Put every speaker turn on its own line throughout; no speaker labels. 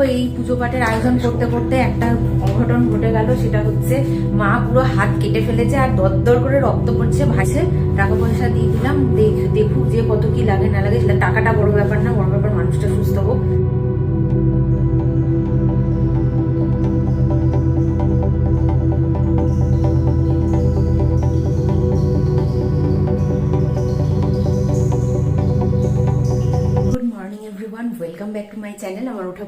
দেখো, এই পুজো পাঠের আয়োজন করতে করতে একটা অঘটন ঘটে গেল, সেটা হচ্ছে মা পুরো হাত কেটে ফেলেছে আর দরদর করে রক্ত পড়ছে ভাসে টাকা পয়সা দিয়ে দিলাম দেখ দেখুক যে কত কি লাগে না লাগে, সেটা টাকাটা বড় ব্যাপার না, বড় ব্যাপার মানুষটা সুস্থ হোক।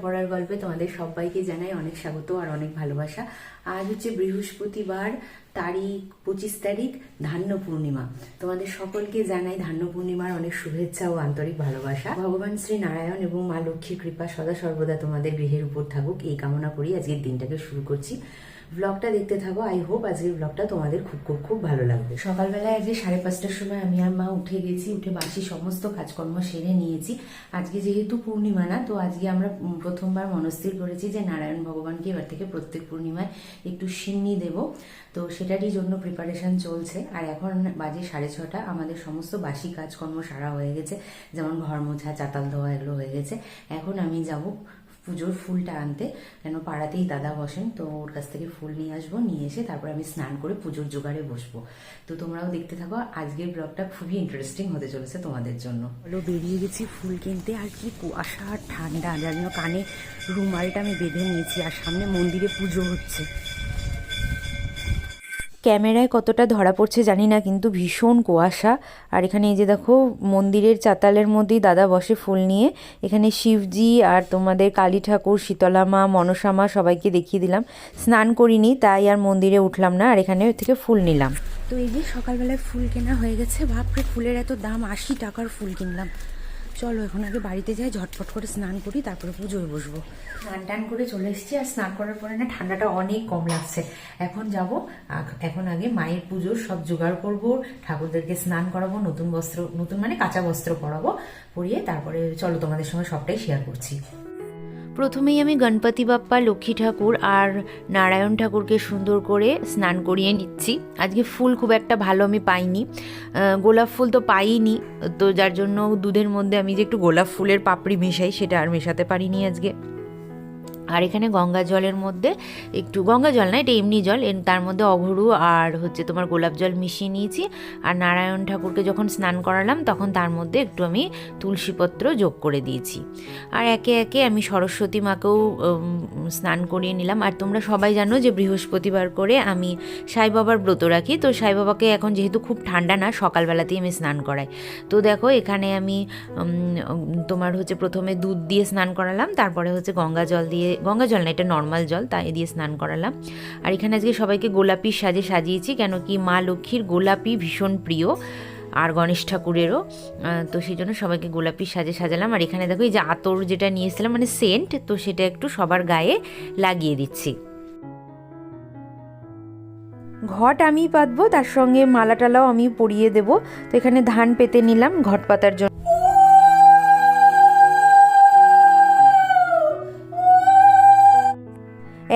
পড়ার গল্পে তোমাদের সবাইকে জানাই অনেক স্বাগত আর অনেক ভালোবাসা। আজ হচ্ছে বৃহস্পতিবার তারিখ, পঁচিশ তারিখ, ধান্য পূর্ণিমা। তোমাদের সকলকে জানাই ধান্য পূর্ণিমার অনেক শুভেচ্ছা ও আন্তরিক ভালোবাসা। ভগবান শ্রী নারায়ণ এবং মা লক্ষ্মীর কৃপা সদা সর্বদা তোমাদের গৃহের উপর থাকুক। এই কামনা করি আজকের দিনটাকে শুরু করছি। ব্লগটা দেখতে থাকো। আই হোপ আজকের ব্লগটা তোমাদের খুব খুব খুব ভালো লাগবে। সকালবেলায় আজকে সাড়ে পাঁচটার সময় আমি আর মা উঠে গেছি, উঠে বাসি সমস্ত কাজকর্ম সেরে নিয়েছি। আজকে যেহেতু পূর্ণিমা না, তো আজকে আমরা প্রথমবার মনস্থির করেছি যে নারায়ণ ভগবানকে এবার থেকে প্রত্যেক পূর্ণিমায় একটু সিন্নি দেব। তো সেটারই জন্য প্রিপারেশন চলছে। আর এখন বাজে সাড়ে ছটা, আমাদের সমস্ত বাসি কাজকর্ম সারা হয়ে গেছে। যেমন ঘর মোছা, চাতাল ধোয়া এগুলো হয়ে গেছে। এখন আমি যাব পুজোর ফুলটা আনতে। কেন পাড়াতেই দাদা বসেন, তো ওর কাছ থেকে ফুল নিয়ে আসব, নিয়ে এসে তারপর আমি স্নান করে পুজোর জোগাড়ে বসবো। তো তোমরাও দেখতে থাকো, আজকের ব্লগটা খুবই ইন্টারেস্টিং হতে চলেছে তোমাদের জন্য। হলো বেরিয়ে গেছি ফুল কিনতে, আর কি কুয়াশা আর ঠান্ডা, যার জন্য কানে রুমালটা আমি বেঁধে নিয়েছি, আর সামনে মন্দিরে পুজো হচ্ছে। ক্যামেরায় কতটা ধরা পড়ছে জানি না, কিন্তু ভীষণ কুয়াশা। আর এখানে এই যে দেখো, মন্দিরের চাতালের মধ্যেই দাদা বসে ফুল নিয়ে, এখানে শিবজি আর তোমাদের কালী ঠাকুর শীতলা মা মনসা মা সবাইকে দেখিয়ে দিলাম। স্নান করিনি, তাই আর মন্দিরে উঠলাম না, আর এখানে থেকে ফুল নিলাম। তো এই যে সকালবেলায় ফুল কেনা হয়ে গেছে, বাপরে, ফুলের এত দাম, আশি টাকার ফুল কিনলাম। চলো এখন আগে বাড়িতে যাই ঝটফট করে স্নান করি, তারপরে পুজোয় বসবো। স্নান টান করে চলে এসেছি, আর স্নান করার পরে না ঠান্ডাটা অনেক কম লাগছে। এখন যাব এখন আগে মায়ের পুজোর সব জোগাড় করব, ঠাকুরদেরকে স্নান করাবো, নতুন বস্ত্র, নতুন মানে কাঁচা বস্ত্র পরাবো, পরিয়ে তারপরে চলো তোমাদের সঙ্গে সবটাই শেয়ার করছি। প্রথমেই আমি গণপতি বাপ্পা, লক্ষ্মী ঠাকুর আর নারায়ণ ঠাকুরকে সুন্দর করে স্নান করিয়ে নিচ্ছি। আজকে ফুল খুব একটা ভালো আমি পাইনি। গোলাপ ফুল তো পাইনি তো যার জন্য দুধের মধ্যে আমি যে একটু গোলাপ ফুলের পাপড়ি মেশাই, সেটা আর মেশাতে পারিনি আজকে। আর এখানে গঙ্গা জলের মধ্যে একটু, গঙ্গা জল না, এটা এমনি জল তার মধ্যে অঘরু আর হচ্ছে তোমার গোলাপ জল মিশিয়ে নিয়েছি। আর নারায়ণ ঠাকুরকে যখন স্নান করালাম, তখন তার মধ্যে একটু আমি তুলসীপত্র যোগ করে দিয়েছি। আর একে একে আমি সরস্বতী মাকেও স্নান করিয়ে নিলাম। আর তোমরা সবাই জানো যে বৃহস্পতিবার করে আমি সাই বাবার ব্রত রাখি। তো সাই বাবাকে এখন যেহেতু খুব ঠান্ডা না, সকালবেলাতেই আমি স্নান করাই। তো দেখো, এখানে আমি তোমার হচ্ছে প্রথমে দুধ দিয়ে স্নান করালাম, তারপরে হচ্ছে গঙ্গা জল দিয়ে গঙ্গা জল না, এটা নর্মাল জল, তাই দিয়ে স্নান করালাম। আর এখানে আজকে সবাইকে গোলাপির সাজে সাজিয়েছি, কেন কি মা লক্ষ্মীর গোলাপি ভীষণ প্রিয় আর গণেশ ঠাকুরেরও। তো সেই জন্য সবাইকে গোলাপি সাজে সাজালাম। আর এখানে দেখো, এই যে আতর যেটা নিয়ে এসেছিলাম মানে সেন্ট তো সেটা একটু সবার গায়ে লাগিয়ে দিচ্ছি। ঘট আমি পাতবো, তার সঙ্গে মালা টালাও আমি পরিয়ে দেব। তো এখানে ধান পেতে নিলাম, ঘট পাতার জন্য।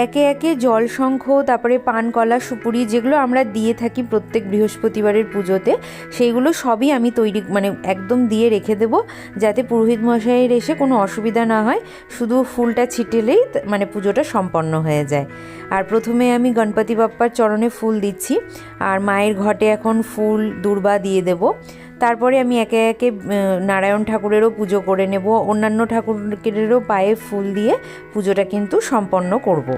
একে একে জল শঙ্খ, তারপরে পান, কলা, সুপুরি যেগুলো আমরা দিয়ে থাকি প্রত্যেক বৃহস্পতিবারের পুজোতে, সেইগুলো সবই আমি তৈরি মানে একদম দিয়ে রেখে দেব যাতে পুরোহিত মশাইয়ের এসে কোনো অসুবিধা না হয়। শুধু ফুলটা ছিটেলেই মানে পুজোটা সম্পন্ন হয়ে যায়। আর প্রথমে আমি গণপতি বাপ্পার চরণে ফুল দিচ্ছি। আর মায়ের ঘটে এখন ফুল, দুর্বা দিয়ে দেব। তারপরে আমি একে একে নারায়ণ ঠাকুরেরও পুজো করে নেব। অন্যান্য ঠাকুরেরও পায়ে ফুল দিয়ে পুজোটা কিন্তু সম্পন্ন করব।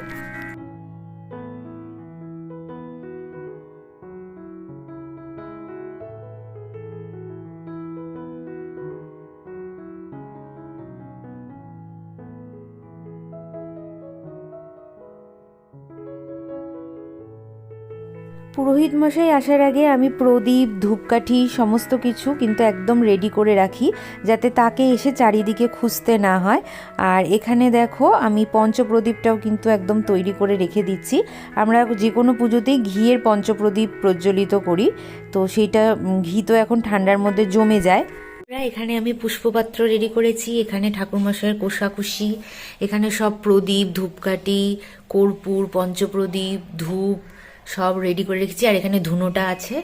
পুরোহিত মশাই আসার আগে আমি প্রদীপ ধূপকাঠি সমস্ত কিছু কিন্তু একদম রেডি করে রাখি যাতে তাকে এসে চারিদিকে খুঁজতে না হয়। আর এখানে দেখো আমি পঞ্চপ্রদীপটাও কিন্তু একদম তৈরি করে রেখে দিচ্ছি। আমরা যে কোনো পুজোতেই ঘিয়ের পঞ্চপ্রদীপ প্রজ্বলিত করি তো উম, ঘি তো এখন ঠান্ডার মধ্যে জমে যায়। এখানে আমি পুষ্পপাত্র রেডি করেছি এখানে ঠাকুরমশাইয়ের কোষাকুষি এখানে সব প্রদীপ ধূপকাঠি কর্পূর পঞ্চপ্রদীপ ধূপ সব রেডি করে রেখেছি, আর এখানে ধুনোটা আছে।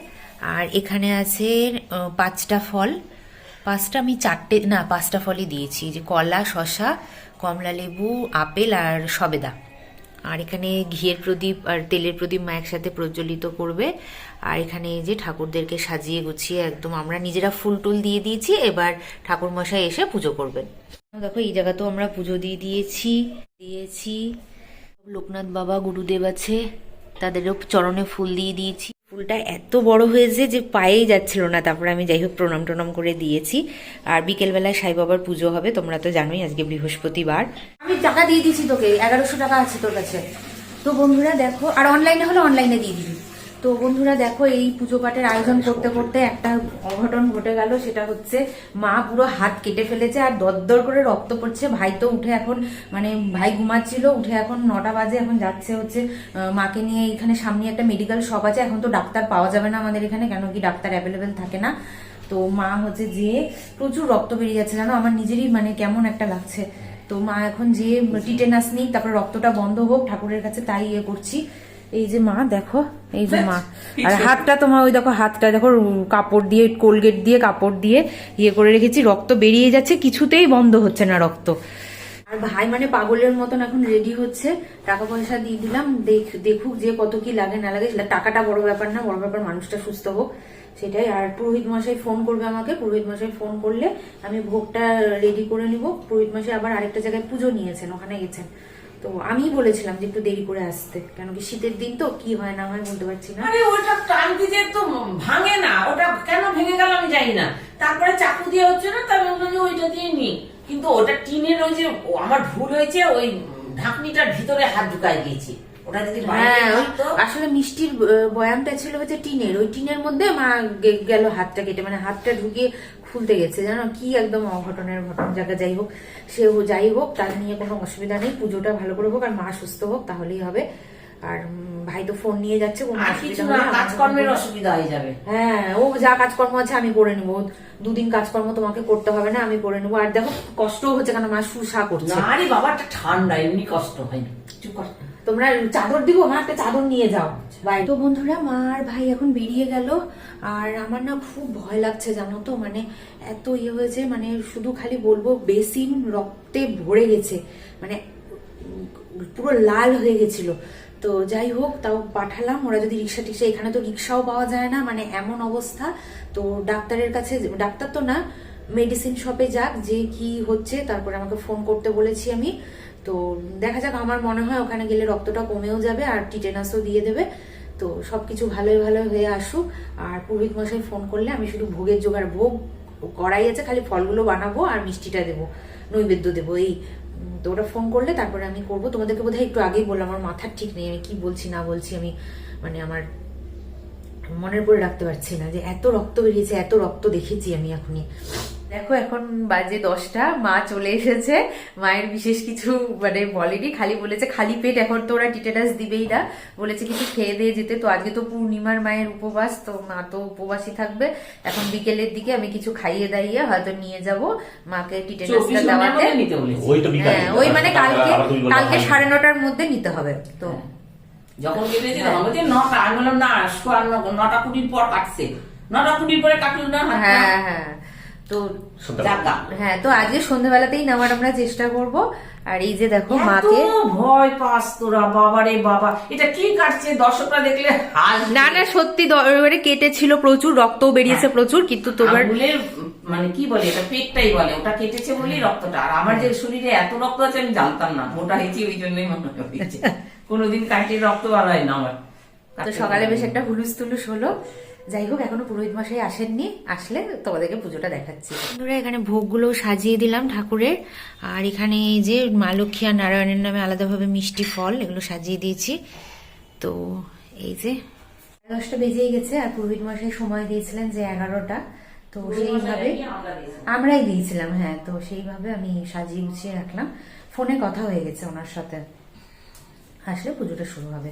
আর এখানে আছে পাঁচটা ফল। পাঁচটা আমি চারটে, না, পাঁচটা ফলই দিয়েছি। যে কলা শশা কমলা লেবু, আপেল আর সবেদা। আর এখানে ঘিয়ের প্রদীপ আর তেলের প্রদীপ মা একসাথে প্রজ্বলিত করবে। আর এখানে যে ঠাকুরদেরকে সাজিয়ে গুছিয়ে একদম আমরা নিজেরা ফুল টুল দিয়ে দিয়েছি, এবার ঠাকুর মশাই এসে পুজো করবেন। দেখো, এই জায়গাতেও আমরা পুজো দিয়ে দিয়েছি দিয়েছি। লোকনাথ বাবা, গুরুদেব আছে। তাদেরও চরণে ফুল দিয়ে দিয়েছি। ফুলটা এত বড় হয়েছে যে পায়েই যাচ্ছিল না। তারপরে আমি যাই হোক প্রণাম টনাম করে দিয়েছি। আর বিকেলবেলায় সাই বাবার পুজো হবে, তোমরা তো জানোই আজকে বৃহস্পতিবার। আমি টাকা দিয়ে দিয়েছি তোকে, এগারোশো টাকা আছে তোর কাছে। তো বন্ধুরা দেখো, আর অনলাইনে হলে অনলাইনে দিয়ে দিবি। তো বন্ধুরা দেখো এই পুজো পাঠের আয়োজন করতে করতে একটা অঘটন ঘটে গেল সেটা হচ্ছে মা পুরো হাত কেটে ফেলেছে আর দরদর করে রক্ত পড়ছে। ভাই তো উঠে এখন মানে ভাই ঘুমাচ্ছিল উঠে এখন নটা বাজে এখন যাচ্ছে হচ্ছে মাকে নিয়ে এখানে সামনে একটা মেডিকেল শপ আছে। এখন তো ডাক্তার পাওয়া যাবে না আমাদের এখানে কেন কি ডাক্তার অ্যাভেলেবেল থাকে না। তো মা হচ্ছে যে প্রচুর রক্ত বেরিয়ে যাচ্ছে জানো? আমার নিজেরই মানে কেমন একটা লাগছে। তো মা এখন যে টিটেনাস নিক তারপর রক্তটা বন্ধ হোক ঠাকুরের কাছে তাই ইয়ে করছি। এই যে মা দেখো এই যে মা। আর হাতটা তোমার ওই দেখো হাতটা দেখো কাপড় দিয়ে কোলগেট দিয়ে কাপড় দিয়ে ইয়ে করে রেখেছি। রক্ত বেরিয়ে যাচ্ছে কিছুতেই বন্ধ হচ্ছে না রক্ত। আর ভাই মানে পাগলের মতন এখন রেডি হচ্ছে। টাকা পয়সা দিয়ে দিলাম দেখ দেখুক যে কত কি লাগে না লাগে সেটা টাকাটা বড় ব্যাপার না বড় ব্যাপার মানুষটা সুস্থ হোক সেটাই। আর পুরোহিত মশাই ফোন করবে আমাকে পুরোহিত মশাই ফোন করলে আমি ভোগটা রেডি করে নিব। পুরোহিত মশাই আবার আরেকটা জায়গায় পুজো নিয়েছেন ওখানে গেছেন। তো আমি বলেছিলাম যে একটু দেরি করে আসতে। কেন কি শীতের দিন তো, কি হয় না হয় বলতে পারছি না।
আরে ওটা টান যে তো ভাঙে না, ওটা কেন ভেঙে গেল আমি জানি না। তারপরে চাকু দিয়ে হচ্ছে না তার মনে ওইটা দিয়ে নি। কিন্তু ওটা টিনের ওই যে আমার ভুল হয়েছে, ওই ঢাকনিটার ভিতরে হাত ঢুকায় দিয়েছি ওটা যদি বাইরে
হ্যাঁ আসলে মিষ্টির বয়ামটা ছিল হচ্ছে টিনের। ওই টিনের মধ্যে মা গেল হাতটা কেটে। মানে হাতটা ঢুকিয়ে খুলতে গেছে জানো? কি একদম অঘটনের ঘটন। জায়গা যাই হোক সে যাই হোক তার নিয়ে কোনো অসুবিধা নেই। পুজোটা ভালো করে হোক আর মা সুস্থ হোক তাহলেই হবে। আর ভাই তো ফোন নিয়ে যাচ্ছে কোনো।
কাজকর্মের অসুবিধা হয়ে যাবে।
হ্যাঁ ও যা কাজকর্ম আছে আমি করে নিবো। দুদিন কাজকর্ম তোমাকে করতে হবে না আমি করে নেব। আর দেখো কষ্টও হচ্ছে কেন? মা সুসা করছে।
আরে রে বাবাটা ঠান্ডা এমনি কষ্ট হয়নি চুপ কর।
তোমরা চাদর দিব আমার একটা চাদর নিয়ে যাও। তো বন্ধুরা মা আর ভাই এখন বেরিয়ে গেল। আর আমার না খুব ভয় লাগছে, জানো তো? মানে এত ইয়ে হয়েছে মানে শুধু খালি বলব, বেসিন রক্তে ভরে গেছে। মানে পুরো লাল হয়ে গেছিল। তো যাই হোক, তাও পাঠালাম। ওরা যদি রিক্সা টিক্সা, এখানে তো রিক্সাও পাওয়া যায় না মানে এমন অবস্থা। তো ডাক্তারের কাছে, ডাক্তার তো না মেডিসিন শপে যাক, যে কি হচ্ছে, তারপরে আমাকে ফোন করতে বলেছি আমি। তো দেখা যাক, আমার মনে হয় ওখানে গেলে রক্তটা কমেও যাবে আর টিটেনাসও দিয়ে দেবে। তো সবকিছু ভালোই ভালো হয়ে আসুক। আর পুরোহিত মশাই ফোন করলে আমি শুধু ভোগের জোগাড়, ভোগ করাই আছে, খালি ফলগুলো বানাবো আর মিষ্টিটা দেবো, নৈবেদ্য দেবো, এই। তো ওটা ফোন করলে তারপরে আমি করব। তোমাদেরকে বোধহয় একটু আগেই বললাম, আমার মাথার ঠিক নেই, আমি কি বলছি, না বলছি, আমি মানে আমার মনের করে রাখতে পারছি না যে এত রক্ত বেরিয়েছে, এত রক্ত দেখেছি আমি এখনই। দেখো এখন বাজে দশটা মা চলে এসেছে। মায়ের বিশেষ কিছু মানে বলেনি খালি বলেছে খালি পেট এখন তো ওরা টিটেনাস দিবেই না। বলেছে কিছু খেয়ে দিয়ে যেতে। তো আজকে তো পূর্ণিমার মায়ের উপবাস তো মা তো উপবাসী থাকবে। এখন বিকেলের দিকে আমি কিছু খাইয়ে দাইয়ে হয়তো নিয়ে যাব মাকে
ঘণ্টার
দেওয়াতে।
মধ্যে নিতে বলেছি।
ওই তো বিকালে।
হ্যাঁ ওই মানে কালকে কালকে সাড়ে নটার মধ্যে নিতে হবে তো।
যখন কেটেছি তখন বলছে নটা। আমি বললাম না নটা কুড়ির পর কাটছে। নটা কুড়ির পরে কাটলো না?
হ্যাঁ হ্যাঁ। তো হ্যাঁ তো আজকে সন্ধ্যাবেলাতেই নেওয়ার আমরা চেষ্টা করব। আর এই যে দেখো মাকে
ভয় পাস তোরা বাবারে বাবা। এটা কি কাটছে? দর্শকরা দেখলে
না না সত্যি এবারে কেটেছিল প্রচুর রক্ত বেরিয়েছে প্রচুর কিন্তু তোমার
মানে কি বলে এটা পেটটাই বলে। ওটা কেটেছে বলেই রক্তটা। আর আমার যে শরীরে এত রক্ত আছে আমি জানতাম না। মোটা হয়েছি ওই জন্যই মনে হয়েছে। কোনোদিন কাটিয়ে রক্ত বার হয় না আমার।
তো সকালে বেশ একটা হুলুস তুলুস হলো। যাই হোক এখনও পুরোহিত মশাই আসেননি। আসলে তোমাদেরকে পুজোটা দেখাচ্ছি। বন্ধুরা এখানে ভোগগুলো সাজিয়ে দিলাম ঠাকুরের। আর এখানে এই যে মা লক্ষ্মী আর নারায়ণের নামে আলাদাভাবে মিষ্টি ফল এগুলো সাজিয়ে দিয়েছি। তো এই যে দশটা বেজেই গেছে আর পুরোহিত মশাই সময় দিয়েছিলেন যে এগারোটা। তো সেইভাবে আমরাই দিয়েছিলাম হ্যাঁ। তো সেইভাবে আমি সাজিয়ে গুছিয়ে রাখলাম। ফোনে কথা হয়ে গেছে ওনার সাথে। আসলে পুজোটা শুরু হবে।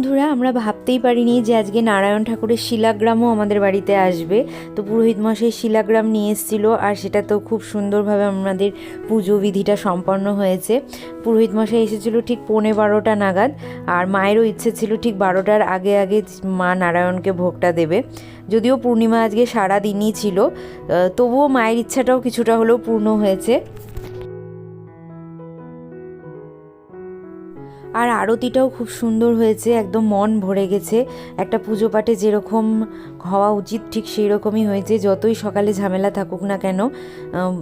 বন্ধুরা, আমরা ভাবতেই পারিনি যে আজকে নারায়ণ ঠাকুরের শিলাগ্রামও আমাদের বাড়িতে আসবে। তো পুরোহিত মশাই শিলাগ্রাম নিয়ে এসেছিল আর সেটা তো খুব সুন্দরভাবে আমাদের পুজো বিধিটা সম্পন্ন হয়েছে। পুরোহিত মশাই এসেছিল ঠিক পৌনে বারোটা নাগাদ আর মায়েরও ইচ্ছে ছিল ঠিক বারোটার আগে আগে মা নারায়ণকে ভোগটা দেবে। যদিও পূর্ণিমা আজকে সারা দিনই ছিল তবুও মায়ের ইচ্ছাটাও কিছুটা হলেও পূর্ণ হয়েছে। আর আরতিটাও খুব সুন্দর হয়েছে একদম মন ভরে গেছে। একটা পুজো পাঠে যেরকম হওয়া উচিত ঠিক সেই রকমই হয়েছে। যতই সকালে ঝামেলা থাকুক না কেন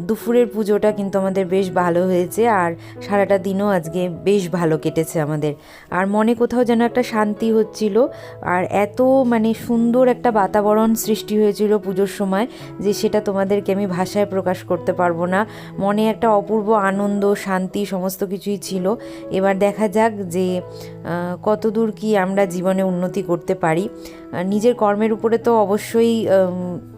দুপুরের পুজোটা কিন্তু আমাদের বেশ ভালো হয়েছে আর সারাটা দিনও আজকে বেশ ভালো কেটেছে আমাদের। আর মনে কোথাও যেন একটা শান্তি হচ্ছিল আর এত মানে সুন্দর একটা বাতাবরণ সৃষ্টি হয়েছিল পুজোর সময় যে সেটা তোমাদেরকে আমি ভাষায় প্রকাশ করতে পারব না। মনে একটা অপূর্ব আনন্দ, শান্তি সমস্ত কিছুই ছিল। এবার দেখা যাক যে আহ, কতদূর কি আমরা জীবনে উন্নতি করতে পারি? নিজের কর্মের উপরে তো অবশ্যই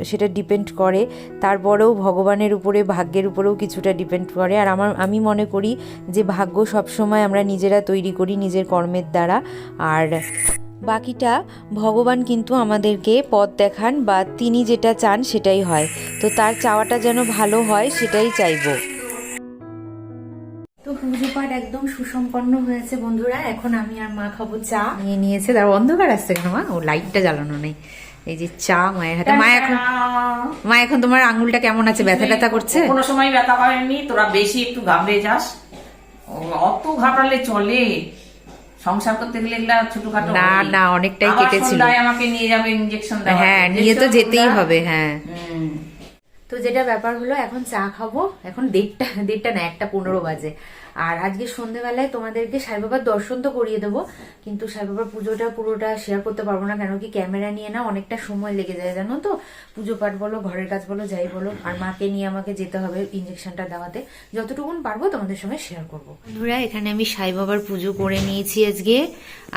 সেটা ডিপেন্ড করে। তারপরেও ভগবানের উপরে ভাগ্যের উপরেও কিছুটা ডিপেন্ড করে। আর আমার আমি মনে করি যে ভাগ্য সবসময় আমরা নিজেরা তৈরি করি নিজের কর্মের দ্বারা। আর বাকিটা ভগবান কিন্তু আমাদেরকে পথ দেখান বা তিনি যেটা চান সেটাই হয়। তো তার চাওয়াটা যেন ভালো হয় সেটাই চাইব। পুজো পাঠ একদম সুসম্পন্ন হয়েছে বন্ধুরা। এখন আমি আর মা খাব চা। নিয়ে নিয়েছে তার অন্ধকার আসছে কেন মা? ও লাইটটা জ্বালানো নেই। এই যে চা মায়ের হাতে। মা এখন মা এখন তোমার আঙুলটা কেমন আছে? ব্যথা ব্যথা করছে?
কোনো সময় ব্যথা করেনি তোরা বেশি একটু ঘাবড়ে যাস। ও, অত ঘাবড়ালে চলে। সংসার করতে গেলে এগুলা ছোটখাটো
না, না, অনেকটাই কেটেছিল।
আমাকে নিয়ে যাবে ইঞ্জেকশন
হ্যাঁ নিয়ে তো যেতেই হবে হ্যাঁ। তো যেটা ব্যাপার হলো এখন চা খাব। এখন দেড়টা দেড়টা না একটা পনেরো বাজে। আর আজকে সন্ধেবেলায় তোমাদেরকে সাই বাবার দর্শন তো করিয়ে দেবো, কিন্তু সাই বাবার পুজোটা পুরোটা শেয়ার করতে পারব না, কেন কি ক্যামেরা নিয়ে না অনেকটা সময় লেগে যায়, জানো তো? পুজো পাঠ বলো, ঘরের কাজ বলো, যাই বলো, আর মাকে নিয়ে আমাকে যেতে হবে ইঞ্জেকশনটা দেওয়াতে। যতটুকুন পারব তোমাদের সঙ্গে শেয়ার করব। বন্ধুরা, এখানে আমি সাই বাবার পুজো করে নিয়েছি আজকে,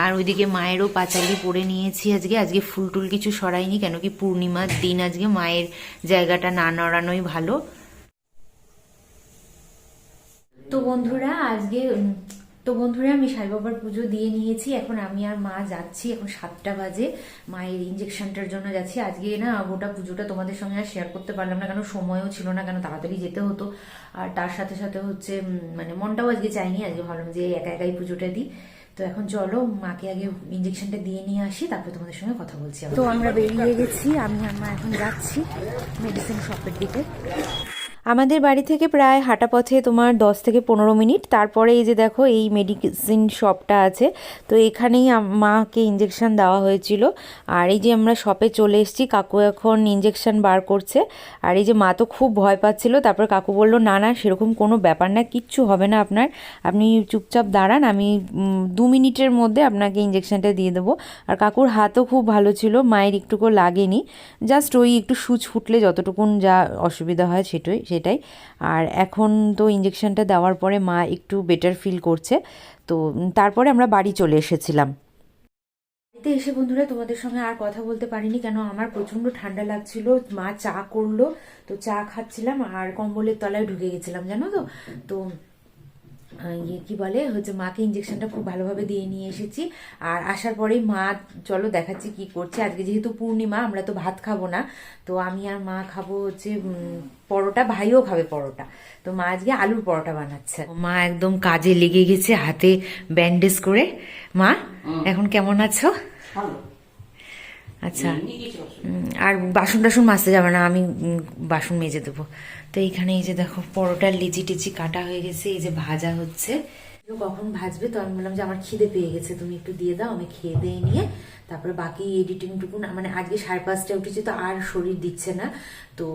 আর ওইদিকে মায়েরও পাঁচালি পরে নিয়েছি আজকে। আজকে ফুল টুল কিছু সরাইনি, কেন কি পূর্ণিমার দিন আজকে মায়ের জায়গাটা না নড়ানোই ভালো। তো বন্ধুরা, আজকে তো বন্ধুরা আমি সাই বাবার পুজো দিয়ে নিয়েছি। এখন আমি আর মা যাচ্ছি, এখন সাতটা বাজে। মায়ের ইঞ্জেকশনটার জন্য যাচ্ছি। আজকে না, গোটা পুজোটা তোমাদের সঙ্গে আর শেয়ার করতে পারলাম না, কেন সময়ও ছিল না, কেন তাড়াতাড়ি যেতে হতো। আর তার সাথে সাথে হচ্ছে মানে মনটাও আজকে চাইনি, আজকে ভাবলাম যে একা একাই পুজোটা দিই। তো এখন চলো, মাকে আগে ইঞ্জেকশনটা দিয়ে নিয়ে আসি, তারপরে তোমাদের সঙ্গে কথা বলছি তো আমরা বেরিয়ে গেছি, আমি আর মা এখন যাচ্ছি মেডিসিন শপের দিকে। আমাদের বাড়ি থেকে প্রায় হাঁটা পথে তোমার দশ থেকে পনেরো মিনিট। তারপরে এই যে দেখো, এই মেডিসিন শপটা আছে। তো এখানেই মাকে ইঞ্জেকশন দেওয়া হয়েছিল। আর এই যে আমরা শপে চলে এসেছি, কাকু এখন ইঞ্জেকশন বার করছে। আর এই যে মা তো খুব ভয় পাচ্ছিল। তারপর কাকু বলল, না না, সেরকম কোনো ব্যাপার না, কিচ্ছু হবে না আপনার। আপনি চুপচাপ দাঁড়ান, আমি দু মিনিটের মধ্যে আপনাকে ইঞ্জেকশনটা দিয়ে দেবো। আর কাকুর হাতও খুব ভালো ছিল, মায়ের একটুকু লাগেনি। জাস্ট ওই একটু সুচ ফুটলে যতটুকুন যা অসুবিধা হয় সেটাই সেটাই। আর এখন তো ইঞ্জেকশনটা দেওয়ার পরে মা একটু বেটার ফিল করছে। তো তারপরে আমরা বাড়ি চলে এসেছিলাম। বাড়িতে এসে বন্ধুরা তোমাদের সঙ্গে আর কথা বলতে পারিনি কেন আমার প্রচণ্ড ঠান্ডা লাগছিল, মা চা করল, তো চা খাচ্ছিলাম আর কম্বলের তলায় ঢুকে গেছিলাম, জানো তো? তো ইয়ে কি বলে? হচ্ছে মাকে ইঞ্জেকশনটা খুব ভালোভাবে দিয়ে নিয়ে এসেছি। আর আসার পরেই মা চলো দেখাচ্ছি কি করছে। আজকে যেহেতু পূর্ণিমা আমরা তো ভাত খাব না। তো আমি আর মা খাব হচ্ছে পরোটা। ভাইও খাবে পরোটা। তো মা আজকে আলুর পরোটা বানাচ্ছে। মা একদম কাজে লেগে গেছে হাতে ব্যান্ডেজ করে। মা এখন কেমন আছো?
ভালো।
আচ্ছা। আর বাসন টাসন মাজতে যাবে না আমি বাসন মেজে দেবো। তো এইখানে এই যে দেখো পরোটার লিচি টিচি কাটা হয়ে গেছে এই যে ভাজা হচ্ছে। কখন ভাজবে? তো আমি বললাম যে আমার খিদে পেয়ে গেছে তুমি একটু দিয়ে দাও আমি খেয়ে দিয়ে নিয়ে তারপরে বাকি এডিটিংটুকু মানে আজকে সাড়ে পাঁচটায় উঠেছি তো আর শরীর দিচ্ছে না। তো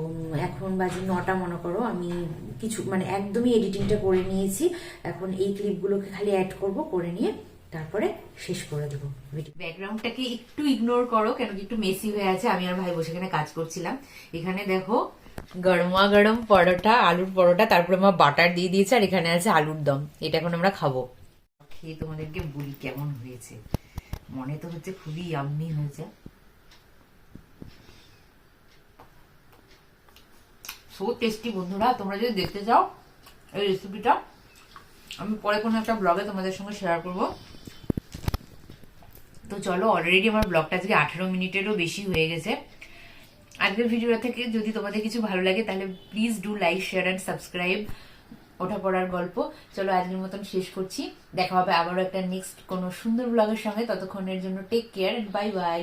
এখন বাজে নটা মনে করো আমি কিছু মানে একদমই এডিটিংটা করে নিয়েছি। এখন এই ক্লিপগুলোকে খালি অ্যাড করব করে নিয়ে তারপরে শেষ করে দেবো। ব্যাকগ্রাউন্ডটাকে একটু ইগনোর করো, কেন কি একটু মেসি হয়ে আছে। আমি আর ভাই বসে এখানে কাজ করছিলাম। এখানে দেখো গরমা গরম পরোটা, আলুর পরোটা, তারপরে আমার বাটার দিয়ে দিয়েছে, আর এখানে আছে আলুর দম। এটা এখন আমরা খাব। খেয়ে তোমাদেরকে বলি কেমন হয়েছে। মনে তো হচ্ছে খুবই ইয়াম্মি হয়েছে। সো টেস্টি বন্ধুরা, তোমরা যদি দেখতে চাও এই রেসিপিটা আমি পরে কোনো একটা ব্লগে তোমাদের সঙ্গে শেয়ার করব। তো চলো অলরেডি আমার ব্লগটা আজকে আঠেরো মিনিটেরও বেশি হয়ে গেছে। আজকের ভিডিওটা থেকে যদি তোমাদের কিছু ভালো লাগে, তাহলে please do like share and subscribe ওঠা পড়ার গল্প। চলো, আজকের মতন শেষ করছি। দেখা হবে আবারও একটা নেক্সট কোনো সুন্দর ব্লগের সঙ্গে। ততক্ষণের জন্য টেক কেয়ার বাই বাই